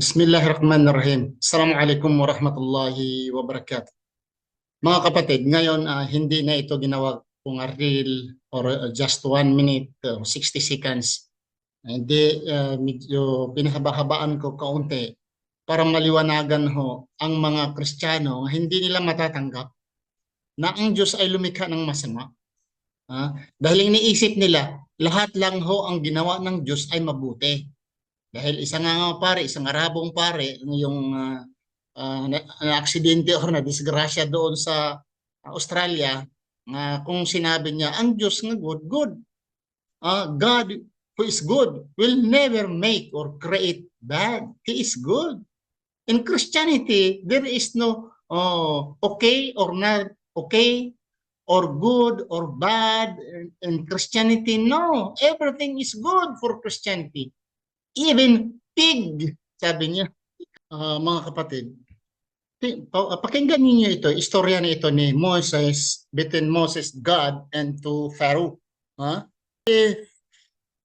Bismillahirrahmanirrahim. Assalamualaikum warahmatullahi wabarakatuh. Mga kapatid, ngayon ah, hindi na ito ginawa kung a reel or ah, just one minute or 60 seconds. Hindi, ah, medyo pinahaba-habaan ko kaunti para maliwanagan ho ang mga Kristiyano hindi nila matatanggap na ang Diyos ay lumikha ng masama. Ah, dahil iniisip nila, lahat lang ho ang ginawa ng Diyos ay mabuti. Dahil isang nga pare, isang Arabong pare, yung uh, uh, na, na aksidente or na disgrasya doon sa Australia, nga kung sinabi niya, ang Diyos nga good, good. Uh, God who is good will never make or create bad. He is good. In Christianity, there is no oh, okay or not okay or good or bad in Christianity. No, everything is good for Christianity even pig, sabi niya. Ah, mga kapatid, ti- pa- pakinggan niyo ito, istorya na ito ni Moses, between Moses, God, and to Pharaoh. Ha? Eh,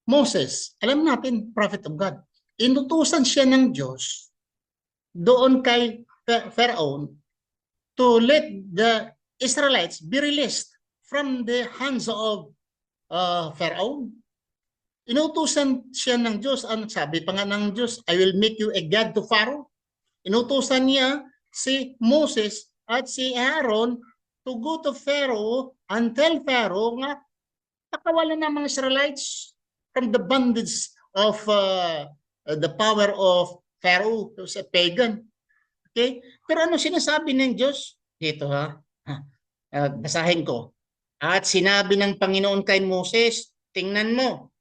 Moses, alam natin, prophet of God, inutusan siya ng Diyos doon kay Pha- Pharaoh to let the Israelites be released from the hands of uh, Pharaoh Inutusan siya ng Diyos. Ano sabi pa nga ng Diyos? I will make you a God to Pharaoh. Inutusan niya si Moses at si Aaron to go to Pharaoh and tell Pharaoh nga pakawalan ng mga Israelites from the bondage of uh, the power of Pharaoh, who's a pagan. Okay? Pero ano sinasabi ng Diyos? Dito ha. Uh, basahin ko. At sinabi ng Panginoon kay Moses, tingnan mo,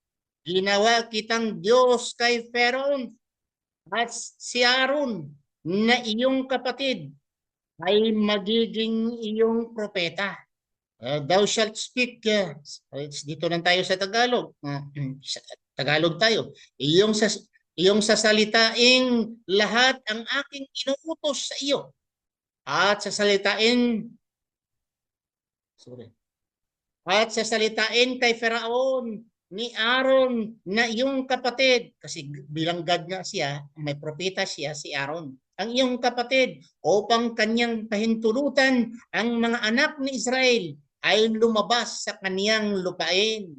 ginawa kitang Diyos kay Pharaoh at si Aaron na iyong kapatid ay magiging iyong propeta. Uh, thou shalt speak, uh, dito lang tayo sa Tagalog. Uh, Tagalog tayo. Iyong sas iyong sasalitain lahat ang aking inuutos sa iyo. At sasalitain sorry. At sasalitain kay Faraon ni Aaron na iyong kapatid kasi bilang God nga siya, may propeta siya si Aaron. Ang iyong kapatid upang kanyang pahintulutan ang mga anak ni Israel ay lumabas sa kaniyang lupain.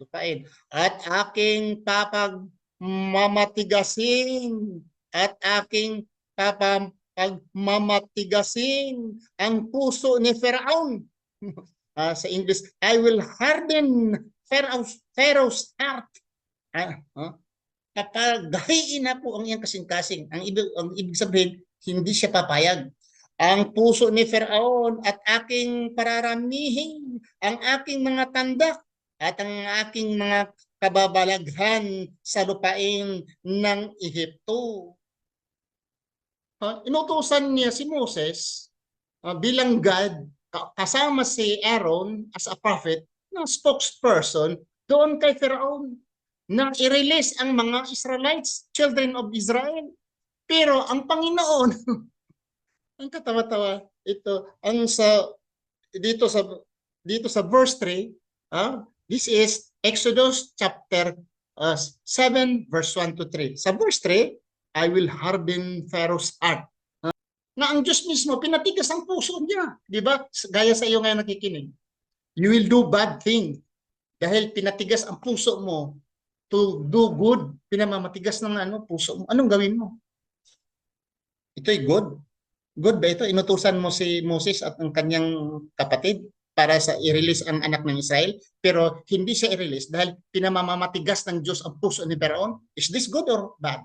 Lupain. At aking papag mamatigasin at aking papagmamatigasin ang puso ni Pharaoh. uh, sa English, I will harden Pharaoh's, Pharaoh's heart. Ah, huh? Kapag na po ang iyang kasing-kasing, ang ibig, ang ibig sabihin, hindi siya papayag. Ang puso ni Pharaoh at aking pararamihin, ang aking mga tanda at ang aking mga kababalaghan sa lupain ng Ehipto. Uh, inutusan niya si Moses uh, bilang God kasama si Aaron as a prophet na spokesperson doon kay Pharaoh na i-release ang mga Israelites, children of Israel. Pero ang Panginoon, ang katawa-tawa, ito, ang sa, dito sa, dito sa verse 3, ah, this is Exodus chapter uh, 7 verse 1 to 3. Sa verse 3, I will harden Pharaoh's heart. Ah, na ang Diyos mismo, pinatigas ang puso niya. Di ba? Gaya sa iyo ngayon nakikinig. You will do bad thing. Dahil pinatigas ang puso mo to do good, pinamamatigas ng ano, puso mo. Anong gawin mo? Ito'y good. Good ba ito? Inutusan mo si Moses at ang kanyang kapatid para sa i-release ang anak ng Israel, pero hindi siya i-release dahil pinamamatigas ng Diyos ang puso ni Pharaoh. Is this good or bad?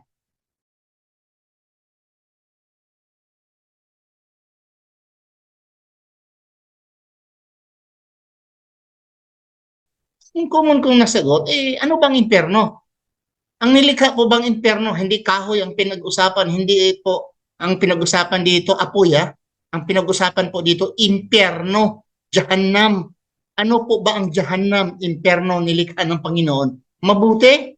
Ang common kong nasagot, eh ano bang impyerno? Ang nilikha po bang impyerno, hindi kahoy ang pinag-usapan, hindi po ang pinag-usapan dito apoy ha? Ang pinag-usapan po dito impyerno, jahannam. Ano po ba ang jahannam, impyerno nilikha ng Panginoon? Mabuti?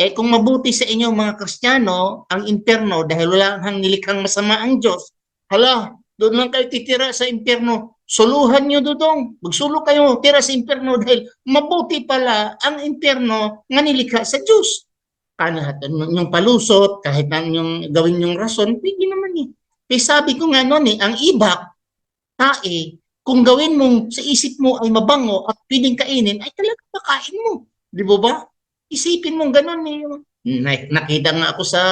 Eh kung mabuti sa inyo mga Kristiyano, ang impyerno dahil wala hang nilikhang masama ang Diyos, hala, doon lang kayo titira sa impyerno. Suluhan nyo dudong. Magsulo kayo, tira sa impyerno dahil mabuti pala ang impyerno nga nilikha sa Diyos. kahit yung palusot, kahit na yung gawin yung rason, pwede naman eh. Eh sabi ko nga noon eh, ang ibak, tae, kung gawin mong sa isip mo ay mabango at pwedeng kainin, ay talaga makain mo. Di ba ba? Isipin mong ganun eh. Na- Nakita nga ako sa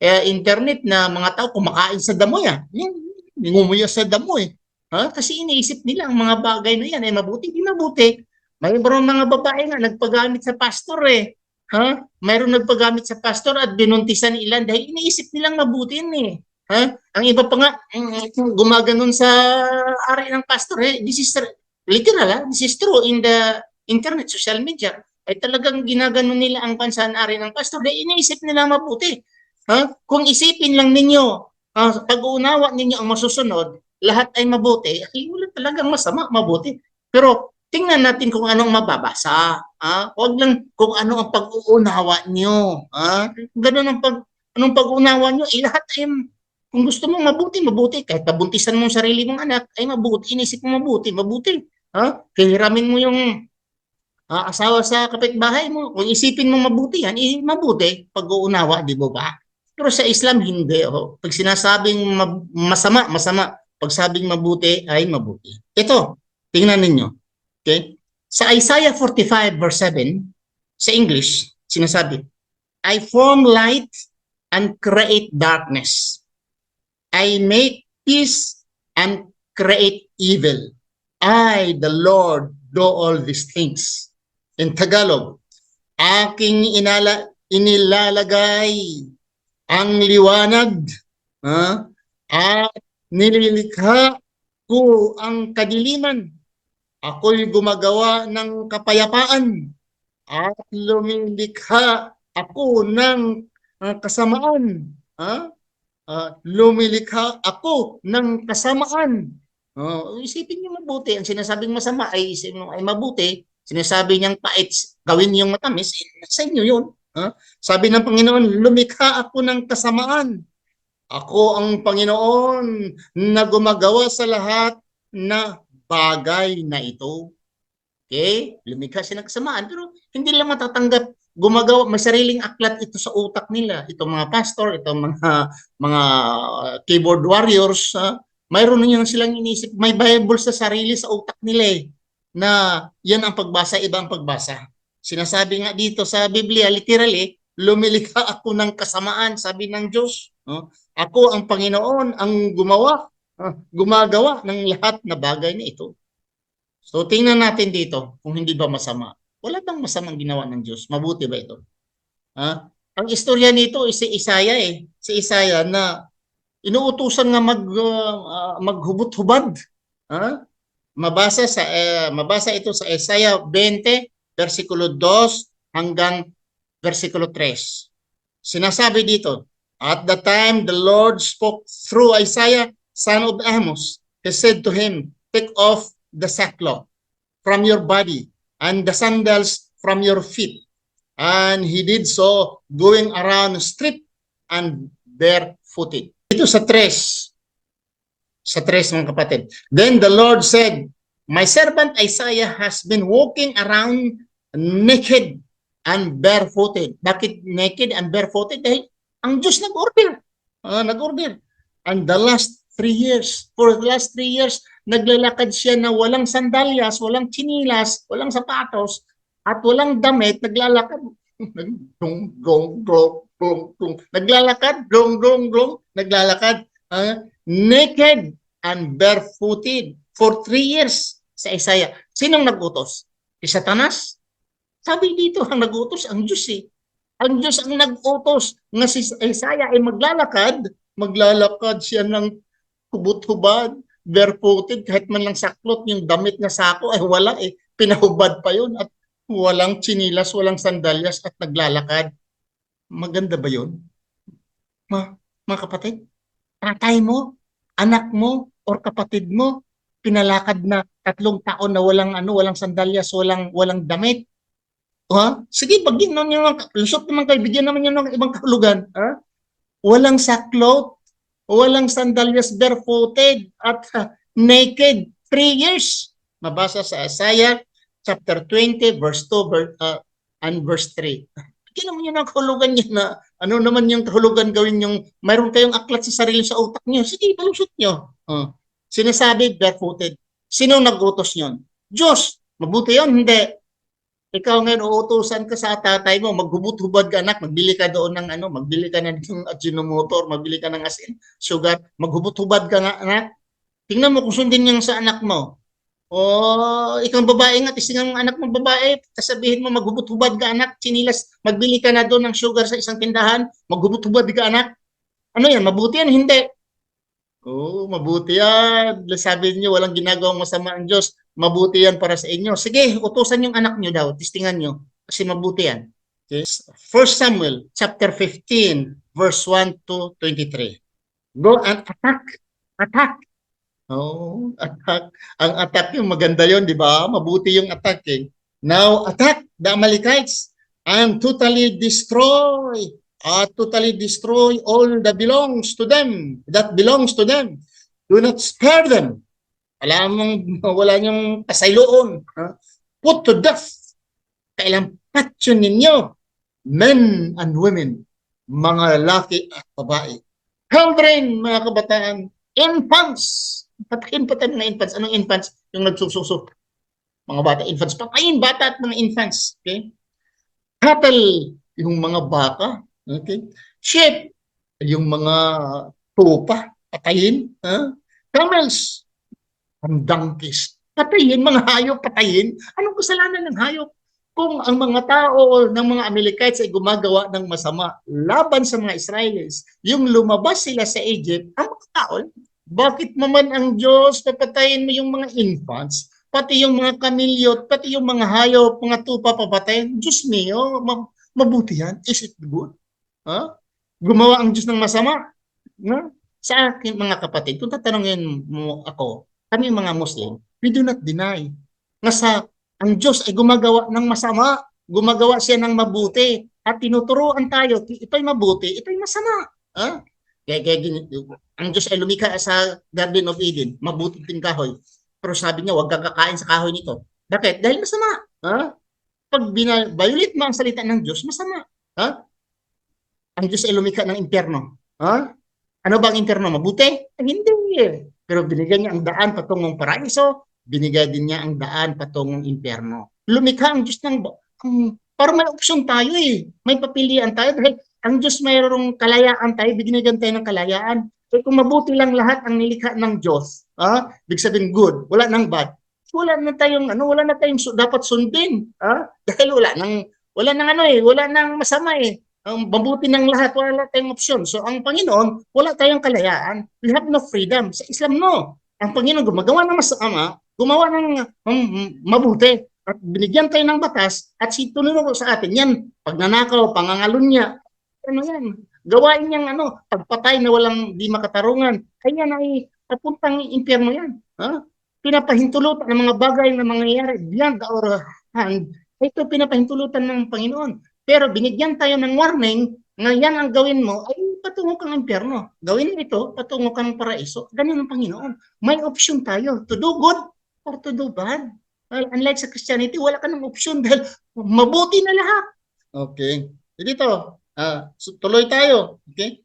eh, internet na mga tao kumakain sa damoy ah. Yung, ngumuya sa damoy. Ha? Kasi iniisip nila ang mga bagay na yan ay mabuti, di mabuti. Mayroon mga babae nga nagpagamit sa pastor eh. Ha? Mayroon nagpagamit sa pastor at binuntisan ilan dahil iniisip nilang mabuti eh. Ha? Ang iba pa nga mm, gumaganon sa ari ng pastor eh. This is literal ha? This is true in the internet, social media. Ay talagang ginaganon nila ang pansan-ari ng pastor dahil iniisip nila mabuti. Ha? Kung isipin lang ninyo, ah, pag-uunawa ninyo ang masusunod, lahat ay mabuti, ay wala talagang masama, mabuti. Pero tingnan natin kung anong mababasa. Ah, Huwag lang kung ano ang pag-uunawa nyo. Ah, Ganun ang pag anong pag-uunawa nyo, eh, lahat ay kung gusto mo mabuti, mabuti. Kahit pabuntisan mo sarili mong anak, ay mabuti. Inisip mo mabuti, mabuti. Ha? Kahiramin mo yung ah, asawa sa kapitbahay mo. Kung isipin mo mabuti yan, eh, mabuti. Pag-uunawa, di ba ba? Pero sa Islam, hindi. Oh. Pag sinasabing ma- masama, masama. Pag sabing mabuti, ay mabuti. Ito, tingnan ninyo. Okay? Sa Isaiah 45 verse 7, sa English, sinasabi, I form light and create darkness. I make peace and create evil. I, the Lord, do all these things. In Tagalog, aking inala, inilalagay ang liwanag ha? at nililikha ko ang kadiliman. Ako'y gumagawa ng kapayapaan at lumilikha ako ng ah, kasamaan. Ha? Ah, lumilikha ako ng kasamaan. Oh, isipin niyo mabuti. Ang sinasabing masama ay ay mabuti. Sinasabi niyang pait, gawin niyong matamis, eh, sa inyo yun. Ha? Sabi ng Panginoon, lumikha ako ng kasamaan. Ako ang Panginoon na gumagawa sa lahat na bagay na ito. Okay? Lumikha siya ng kasamaan. Pero hindi lang matatanggap gumagawa, may sariling aklat ito sa utak nila. Itong mga pastor, itong mga mga uh, keyboard warriors, ah, mayroon na silang inisip, may Bible sa sarili sa utak nila eh, na yan ang pagbasa, iba ang pagbasa. Sinasabi nga dito sa Biblia, literally, lumilikha ako ng kasamaan, sabi ng Diyos. no? Ako ang Panginoon, ang gumawa, gumagawa ng lahat na bagay na ito. So tingnan natin dito kung hindi ba masama. Wala bang masamang ginawa ng Diyos? Mabuti ba ito? Ha? Ang istorya nito is si Isaiah eh. Si Isaiah na inuutusan nga mag uh, uh, maghubot-hubad. Ha? Mabasa sa eh, mabasa ito sa Isaiah 20 versikulo 2 hanggang versikulo 3. Sinasabi dito, At the time the Lord spoke through Isaiah, son of Amos, he said to him, Take off the sackcloth from your body and the sandals from your feet. And he did so, going around stripped and barefooted. Ito sa tres. Sa tres mga kapatid. Then the Lord said, My servant Isaiah has been walking around naked and barefooted. Bakit naked and barefooted? Dahil ang Diyos nag-order. Ah, nag-order. And the last three years, for the last three years, naglalakad siya na walang sandalyas, walang chinilas, walang sapatos, at walang damit, naglalakad. Dong, dong, dong, dong, dong. Naglalakad, dong, dong, dong, naglalakad. ah, naked and barefooted for three years sa Isaiah. Sinong nagutos? Si Satanas? Sabi dito, ang nagutos, ang Diyos eh. Ang Diyos ang nag-utos nga si Isaiah ay maglalakad, maglalakad siya ng hubot-hubad, barefooted, kahit man lang saklot, yung damit na sako ay wala eh. Pinahubad pa yun at walang chinilas, walang sandalyas at naglalakad. Maganda ba yun? Ma, mga kapatid, tatay mo, anak mo, or kapatid mo, pinalakad na tatlong taon na walang ano, walang sandalyas, walang walang damit. Ha? Sige, bagyan naman yung lusot naman kayo, bigyan naman yun ng ibang kahulugan. Ha? Walang saklot, walang sandalyas barefooted at uh, naked. Three years. Mabasa sa Isaiah chapter 20 verse 2 ver- uh, and verse 3. Bigyan naman yun ng kahulugan niya na ano naman yung kahulugan gawin yung mayroon kayong aklat sa sarili sa utak niyo. Sige, palusot niyo. Oh. Sinasabi, barefooted. Sino nag-utos yun? Diyos. Mabuti yun? Hindi. Ikaw ngayon, uutusan ka sa tatay mo, maghubot-hubad ka anak, magbili ka doon ng ano, magbili ka ng Ajinomoto, magbili ka ng asin, sugar, maghubot-hubad ka nga anak. Tingnan mo kung sundin niya sa anak mo. O ikaw babae nga, tising ang anak mo babae, sasabihin mo maghubot-hubad ka anak, chinilas, magbili ka na doon ng sugar sa isang tindahan, maghubot-hubad ka anak. Ano yan, mabuti yan? Hindi. Oo, mabuti yan. Sabi niyo, walang ginagawang masama ang Diyos. Mabuti yan para sa inyo. Sige, utusan yung anak niyo daw, tistingan niyo. Kasi mabuti yan. Okay? 1 Samuel chapter 15, verse 1 to 23. Go and attack. Attack. Oh, attack. Ang attack yung maganda yon, di ba? Mabuti yung attack eh. Now, attack the Amalekites and totally destroy, uh, totally destroy all that belongs to them, that belongs to them. Do not spare them. Alam mong wala niyong pasayloon. ha? Put to death. Kailampat yun ninyo. Men and women, mga lalaki at babae. Children, mga kabataan, infants, patayin pa tayo mga infants. Anong infants? Yung nagsususo. Mga bata, infants. Patayin bata at mga infants. Okay? Cattle, yung mga baka. Okay? Sheep, yung mga tupa. Patayin. Ha? Camels, ang donkeys. Patayin, mga hayop, patayin. Anong kasalanan ng hayop? Kung ang mga tao ng mga Amalekites ay gumagawa ng masama laban sa mga Israelis, yung lumabas sila sa Egypt, ang mga tao, bakit naman ang Diyos papatayin mo yung mga infants, pati yung mga kamilyot, pati yung mga hayop, mga tupa papatayin? Diyos ma- mabuti yan. Is it good? Ha? Gumawa ang Diyos ng masama? Na? Sa akin mga kapatid, kung tatanungin mo ako, kami mga Muslim, we do not deny na sa ang Diyos ay gumagawa ng masama, gumagawa siya ng mabuti, at tinuturuan tayo, ito'y mabuti, ito'y masama. Ha? Kaya, kaya gini- ang Diyos ay lumikha sa Garden of Eden, mabuti din kahoy. Pero sabi niya, huwag kakain sa kahoy nito. Bakit? Dahil masama. Ha? Pag bina-violate mo ang salita ng Diyos, masama. Ha? Ang Diyos ay lumikha ng impyerno. Ha? Ano ba ang impyerno? Mabuti? Hindi. Pero binigyan niya ang daan patungong paraiso, binigay din niya ang daan patungong impyerno. Lumikha ang Diyos ng ang, para may opsyon tayo eh. May papilian tayo dahil ang Diyos mayroong kalayaan tayo, binigyan tayo ng kalayaan. Eh kung mabuti lang lahat ang nilikha ng Diyos, ah, big sabihin good, wala nang bad. Wala na tayong ano, wala na tayong dapat sundin, ah? Dahil wala nang wala nang ano eh, wala nang masama eh. Ang mabuti ng lahat, wala tayong opsyon. So ang Panginoon, wala tayong kalayaan. We have no freedom. Sa Islam no. Ang Panginoon gumagawa ng masama, gumawa ng um, mabuti at binigyan tayo ng batas at si tunuro sa atin yan pagnanakaw pangangalunya ano yan gawain niyang ano pagpatay na walang di makatarungan ay yan ay papuntang impyerno yan ha pinapahintulutan ng mga bagay na mangyayari beyond our hand ito pinapahintulutan ng Panginoon pero binigyan tayo ng warning na yan ang gawin mo ay patungo kang impyerno gawin mo ito patungo kang paraiso ganyan ang Panginoon may option tayo to do good or to do bad Well, unlike sa Christianity, wala ka ng option dahil mabuti na lahat. Okay. E dito, ah, so, tuloy tayo. Okay?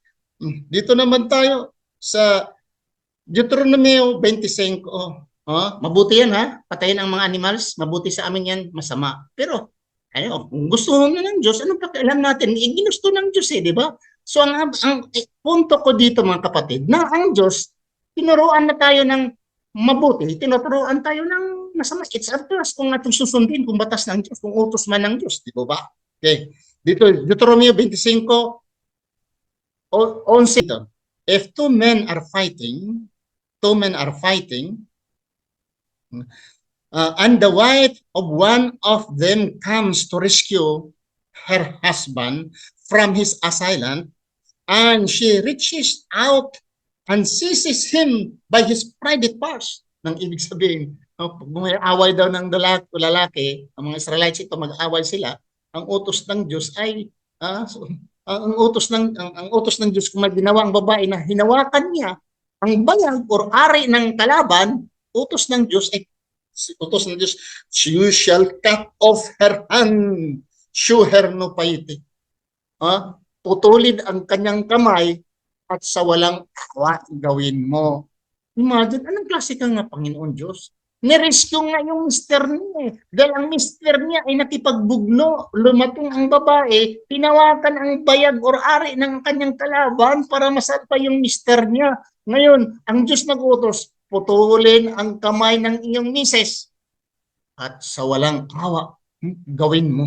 Dito naman tayo sa Deuteronomy 25. Oh, oh, mabuti yan ha. Patayin ang mga animals. Mabuti sa amin yan. Masama. Pero, ano, kung gusto na ng Diyos, ano pa alam natin? Ginusto ng Diyos eh, di ba? So, ang, ang eh, punto ko dito mga kapatid, na ang Diyos, tinuruan na tayo ng mabuti, tinuturuan tayo ng masama. It's up to us kung natin susundin kung batas ng Diyos, kung utos man ng Diyos, di ba? Okay. Dito, Deuteronomy 25, o- 11 ito. If two men are fighting, two men are fighting, uh, and the wife of one of them comes to rescue her husband from his assailant, and she reaches out and seizes him by his private parts. Nang ibig sabihin, oh, pag may away daw ng lalaki, ang mga Israelites ito mag-away sila, ang utos ng Diyos ay ah, so, ang utos ng ang, ang utos ng Diyos kung may ginawa ang babae na hinawakan niya ang bayag or ari ng kalaban, utos ng Diyos ay utos ng Diyos, you shall cut off her hand, show her no piety. ah, putulin ang kanyang kamay at sa walang awa gawin mo. Imagine, anong klase ka nga, Panginoon Diyos? Nirescue nga yung mister niya eh. Dahil ang mister niya ay nakipagbugno, lumating ang babae, tinawakan ang bayag or ari ng kanyang kalaban para masalpa yung mister niya. Ngayon, ang Diyos nag-utos, putulin ang kamay ng iyong mises at sa walang awa, hmm, gawin mo.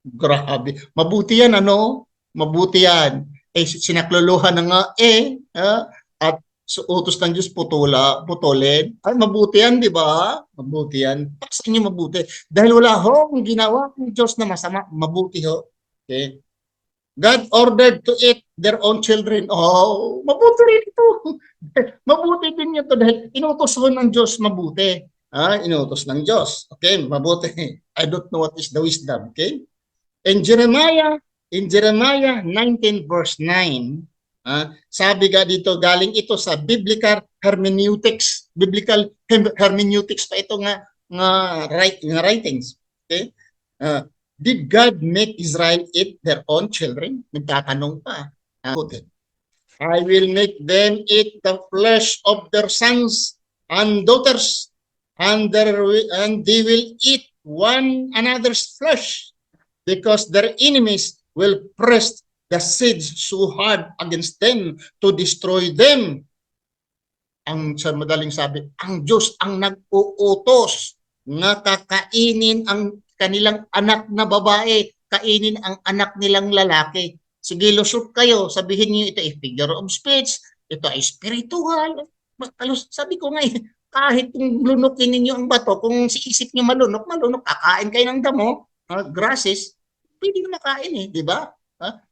Grabe. Mabuti yan, ano? Mabuti yan. Eh, sinakluluhan na nga, eh, ah, at So, utos ng Diyos, putula, putulin. Ay, mabuti yan, di ba? Mabuti yan. Para sa inyo mabuti. Dahil wala ho ginawa ng Diyos na masama. Mabuti ho. Okay? God ordered to eat their own children. Oh, mabuti rin ito. mabuti din ito dahil inutos ho ng Diyos mabuti. Ah, inutos ng Diyos. Okay, mabuti. I don't know what is the wisdom. Okay? In Jeremiah, in Jeremiah 19 verse 9, Ah, sabi nga dito, galing ito sa biblical hermeneutics. Biblical hermeneutics pa ito nga nga, write, nga writings. Okay? Ah, did God make Israel eat their own children? Nagtatanong pa. Ah. I will make them eat the flesh of their sons and daughters, and, their, and they will eat one another's flesh, because their enemies will press the siege so hard against them to destroy them. Ang sa madaling sabi, ang Diyos ang nag-uutos na kakainin ang kanilang anak na babae, kainin ang anak nilang lalaki. Sige, lusot kayo, sabihin niyo ito ay figure of speech, ito ay spiritual. Sabi ko nga eh, kahit kung lunukin ninyo ang bato, kung si isip niyo malunok, malunok, kakain kayo ng damo, uh, grasses, pwede na makain eh, di ba?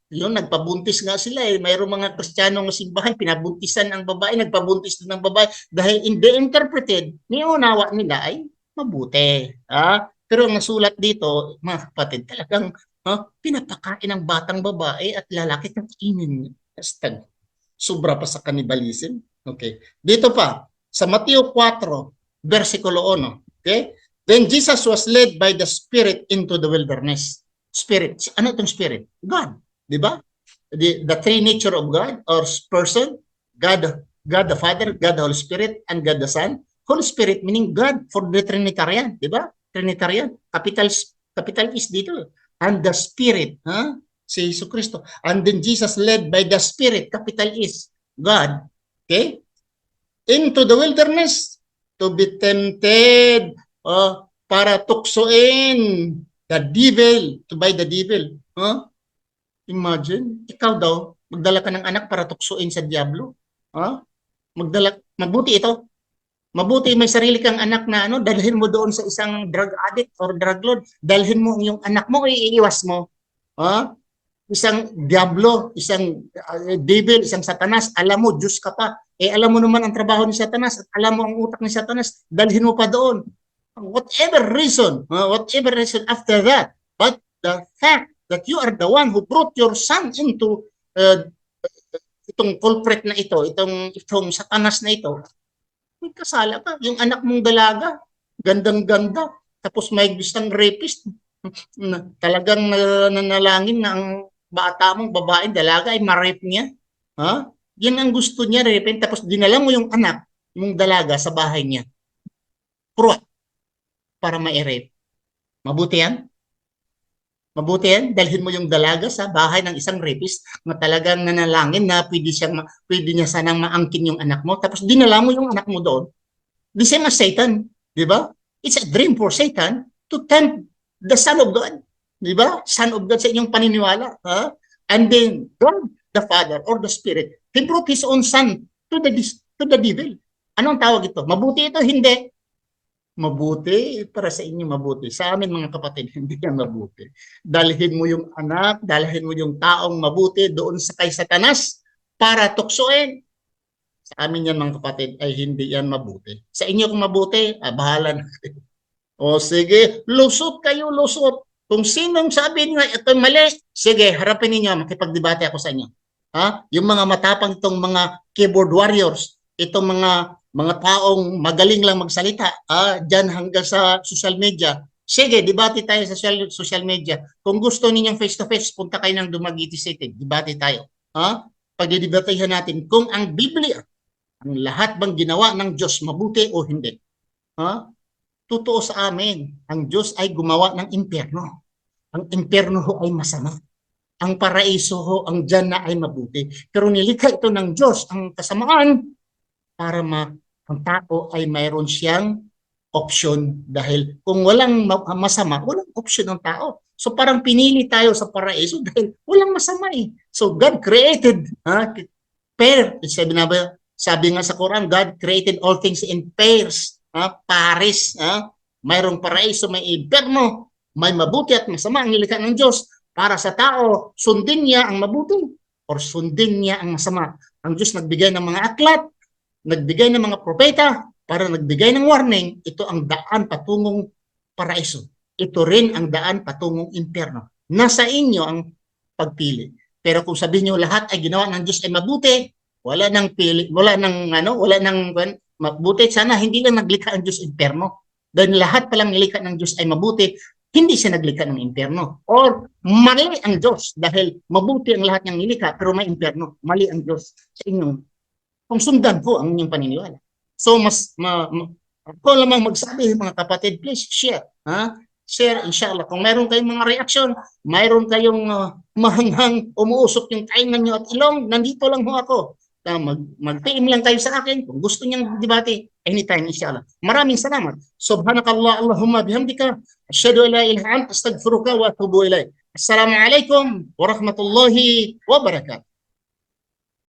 Yun, nagpabuntis nga sila eh. Mayroong mga kristyano ng simbahan, pinabuntisan ang babae, nagpabuntis din ng babae dahil in the interpreted, niunawa nila ay mabuti. Ha? Pero ang nasulat dito, mga kapatid, talagang ha, pinapakain ng batang babae at lalaki ng kainin. Hashtag. Sobra pa sa cannibalism. Okay. Dito pa, sa Mateo 4, versikulo 1. Okay? Then Jesus was led by the Spirit into the wilderness. Spirit. Ano itong Spirit? God. Di ba? The, the three nature of God or person, God, God the Father, God the Holy Spirit, and God the Son. Holy Spirit meaning God for the Trinitarian, di ba? Trinitarian. Capital, capital is dito. And the Spirit, ha? Si Jesus Kristo. And then Jesus led by the Spirit, capital is God. Okay? Into the wilderness to be tempted uh, para tuksoin the devil, to by the devil. Huh? Imagine, ikaw daw, magdala ka ng anak para tuksoin sa diablo. Ha? Magdala, mabuti ito. Mabuti may sarili kang anak na ano, dalhin mo doon sa isang drug addict or drug lord. Dalhin mo yung anak mo, iiwas mo. Ha? Isang diablo, isang uh, devil, isang satanas, alam mo, Diyos ka pa. Eh, alam mo naman ang trabaho ni satanas at alam mo ang utak ni satanas, dalhin mo pa doon. Whatever reason, uh, whatever reason after that, but the fact that you are the one who brought your son into uh, itong culprit na ito, itong itong satanas na ito, may kasala ka. Yung anak mong dalaga, gandang-ganda, tapos may isang rapist, talagang nanalangin na ang bata mong babae, dalaga ay ma-rape niya. Ha? Yan ang gusto niya, rape, tapos dinala mo yung anak mong dalaga sa bahay niya. Pruat para ma-rape. Mabuti yan? Mabuti yan, dalhin mo yung dalaga sa bahay ng isang rapist na talagang nanalangin na pwede, siyang, pwede niya sanang maangkin yung anak mo. Tapos dinala mo yung anak mo doon. The same as Satan, di ba? It's a dream for Satan to tempt the Son of God. Di ba? Son of God sa inyong paniniwala. Ha? And then God, the Father or the Spirit, He brought His own Son to the, to the devil. Anong tawag ito? Mabuti ito? Hindi mabuti para sa inyo mabuti. Sa amin mga kapatid, hindi yan mabuti. Dalhin mo yung anak, dalhin mo yung taong mabuti doon sa kay Satanas para tuksoin. Sa amin yan mga kapatid ay hindi yan mabuti. Sa inyo kung mabuti, ah, bahala na kayo. O sige, lusot kayo, lusot. Kung sinong sabi nga ito mali, sige, harapin ninyo, makipagdebate ako sa inyo. Ha? Yung mga matapang itong mga keyboard warriors, itong mga mga taong magaling lang magsalita, ah, dyan hanggang sa social media, Sige, debate tayo sa social, social media. Kung gusto ninyong face-to-face, punta kayo ng Dumaguete City. Debate tayo. Ha? Pagdidebatehan natin kung ang Biblia, ang lahat bang ginawa ng Diyos mabuti o hindi. Ha? Totoo sa amin, ang Diyos ay gumawa ng impyerno. Ang impyerno ho ay masama. Ang paraiso ho, ang dyan na ay mabuti. Pero nilikha ito ng Diyos, ang kasamaan, para ma ang tao ay mayroon siyang option dahil kung walang ma- masama, walang option ng tao. So parang pinili tayo sa paraiso dahil walang masama eh. So God created, ha? pair. Sabi na ba, sabi nga sa Quran, God created all things in pairs, ha? pares, ha? Mayroong paraiso, may iberno, may mabuti at masama ang nilikha ng Diyos para sa tao, sundin niya ang mabuti or sundin niya ang masama. Ang Diyos nagbigay ng mga aklat, nagbigay ng mga propeta para nagbigay ng warning, ito ang daan patungong paraiso. Ito rin ang daan patungong impyerno. Nasa inyo ang pagpili. Pero kung sabihin niyo lahat ay ginawa ng Diyos ay mabuti, wala nang pili, wala nang ano, wala nang mabuti sana hindi lang naglikha ang Diyos impyerno. Dahil lahat palang nilikha ng Diyos ay mabuti, hindi siya naglikha ng impyerno. Or mali ang Diyos dahil mabuti ang lahat niyang nilikha pero may impyerno. Mali ang Diyos sa inyong kung sundan po ang inyong paniniwala. So mas ma, ma, ako lamang magsabi mga kapatid, please share. Ha? Share inshallah. Kung mayroon kayong mga reaction, mayroon kayong uh, mahanghang umuusok yung taingan nyo at ilong, nandito lang ho ako. Uh, mag, mag-PM lang kayo sa akin kung gusto niyang debate anytime inshallah. Maraming salamat. Subhanakallah Allahumma bihamdika asyhadu an la ilaha illa anta astaghfiruka wa atubu ilaik. Assalamualaikum warahmatullahi wabarakatuh.